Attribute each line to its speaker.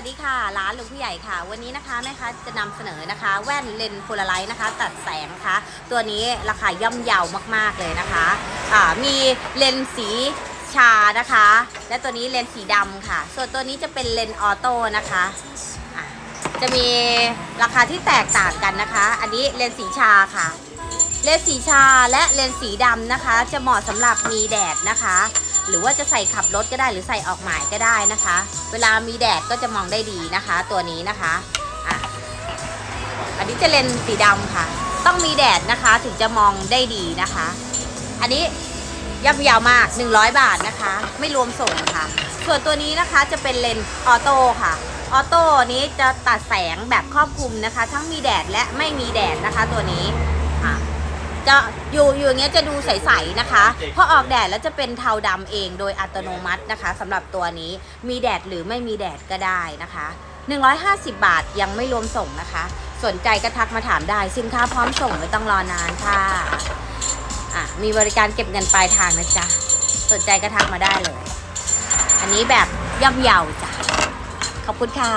Speaker 1: วัสดีค่ะ ร้านลุงผู้ใหญ่ค่ะ วันนี้นะคะแม่ค้าจะนำเสนอนะคะ แว่นเลนส์โพลาไรต์นะคะ ตัดแสงนะคะตัวนี้ราคาย่อมเยาวมากๆเลยนะคะอ่ามีเลนส์สีชานะคะ และตัวนี้เลนส์สีดำค่ะ ส่วนตัวนี้จะเป็นเลนส์ออโต้นะคะะจะมีราคาที่แตกต่างกันนะคะ อันนี้เลนส์สีชาค่ะ เลนส์สีชาและเลนส์สีดำนะคะ จะเหมาะสำหรับมีแดดนะคะ หรือว่าจะใส่ขับรถก็ได้หรือใส่ออกหมายก็ได้นะคะ เวลามีแดดก็จะมองได้ดีนะคะ ตัวนี้นะคะอะอันนี้จะเลนส์สีดำค่ะ ต้องมีแดดนะคะถึงจะมองได้ดีนะคะ อันนี้ย่ำยาวมาก 100 บาทนะคะ ไม่รวมส่งค่ะ ส่วนตัวนี้นะคะจะเป็นเลนส์ออโต้ค่ะออโต้นี้จะตัดแสงแบบครอบคลุมนะคะ ทั้งมีแดดและไม่มีแดดนะคะตัวนี้ จะอยู่อยู่อย่างเงี้ยจะดูใสๆนะคะพอออกแดดแล้วจะเป็นเทาดำเองโดยอัตโนมัตินะคะสำหรับตัวนี้มีแดดหรือไม่มีแดดก็ได้นะคะ 150 บาทยังไม่รวมส่งนะคะ สนใจก็ทักมาถามได้สินค้าพร้อมส่งไม่ต้องรอนานค่ะอะมีบริการเก็บเงินปลายทางนะจ๊ะสนใจก็ทักมาได้เลย อันนี้แบบย่ำเยาจ้ะขอบคุณค่ะ